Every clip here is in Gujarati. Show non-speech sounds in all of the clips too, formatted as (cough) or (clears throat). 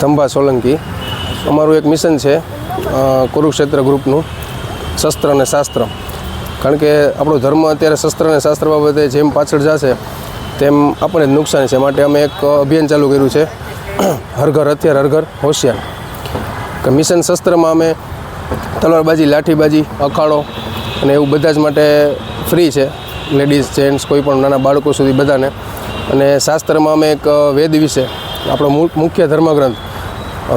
ધંભા સોલંકી. અમારું એક મિશન છે કુરુક્ષેત્ર ગ્રુપનું, શસ્ત્ર અને શાસ્ત્ર. કારણ કે આપણો ધર્મ અત્યારે શસ્ત્ર અને શાસ્ત્ર બાબતે જેમ પાછળ જશે, તેમ આપણને જ નુકસાન છે. માટે અમે એક અભિયાન ચાલુ કર્યું છે, હર ઘર હથિયાર, હર ઘર હોશિયાર. મિશન શસ્ત્રમાં અમે તલવારબાજી, લાઠીબાજી, અખાડો અને એવું બધા જ માટે ફ્રી છે. લેડીઝ, જેન્ટ્સ, કોઈ પણ નાના બાળકો સુધી બધાને. અને શાસ્ત્રમાં અમે એક વેદ વિશે આપણો મુખ્ય ધર્મગ્રંથ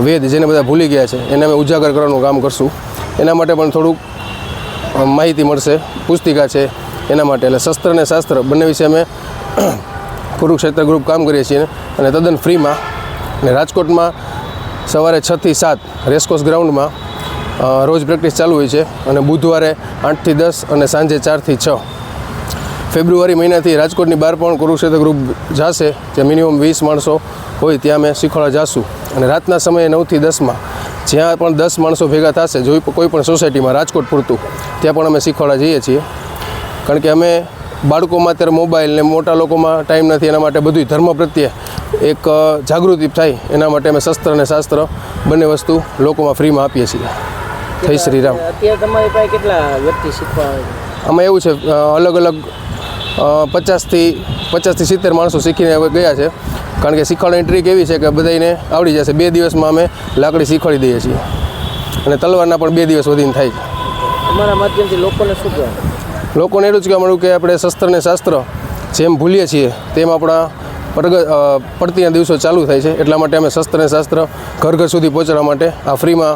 વેદ જેને બધા ભૂલી ગયા છે, એને અમે ઉજાગર કરવાનું કામ કરશું. એના માટે પણ થોડુંક માહિતી મળશે, પુસ્તિકા છે, એના માટે. એટલે શસ્ત્ર અને શાસ્ત્ર, બંને વિશે અમે (clears throat) કુરુક્ષેત્ર ગ્રુપ કામ કરીએ છીએ. અને તદ્દન ફ્રીમાં અને રાજકોટમાં સવારે છથી સાત રેસકોર્સ ગ્રાઉન્ડમાં રોજ પ્રેક્ટિસ ચાલુ હોય છે. અને બુધવારે આઠથી દસ અને સાંજે ચારથી છ. ફેબ્રુઆરી મહિનાથી રાજકોટની બહાર પણ કુરુક્ષેત્ર ગ્રુપ જશે જે મિનિમમ વીસ માણસો હોય ત્યાં અમે શીખવાડવા જાશું. અને રાતના સમયે નવથી દસમાં જ્યાં પણ દસ માણસો ભેગા થશે જોઈ કોઈ પણ સોસાયટીમાં રાજકોટ પૂરતું ત્યાં પણ અમે શીખવાડવા જઈએ છીએ. કારણ કે અમે બાળકોમાં અત્યારે મોબાઈલ ને મોટા લોકોમાં ટાઈમ નથી એના માટે બધું ધર્મ પ્રત્યે એક જાગૃતિ થાય એના માટે અમે શસ્ત્ર અને શાસ્ત્ર બંને વસ્તુ લોકોમાં ફ્રીમાં આપીએ છીએ. જય શ્રી રામ. અત્યારે તમારી પાસે કેટલા વ્યક્તિ શીખવા આમાં એવું છે અલગ અલગ પચાસથી પચાસથી સિત્તેર માણસો શીખીને હવે ગયા છે. કારણ કે શીખવાડવાની ટ્રીક એવી છે કે બધાને આવડી જશે. બે દિવસમાં અમે લાકડી શીખવાડી દઈએ છીએ. અને તલવારના પણ બે દિવસ વધીને થાય છે. તમારા માધ્યમથી લોકોને શું કહેવાય? લોકોને એટલું જ કહેવા મળ્યું કે આપણે શસ્ત્ર ને શાસ્ત્ર જેમ ભૂલીએ છીએ તેમ આપણા પ્રગ પડતીના દિવસો ચાલુ થાય છે. એટલા માટે અમે શસ્ત્ર ને શાસ્ત્ર ઘર ઘર સુધી પહોંચાડવા માટે આ ફ્રીમાં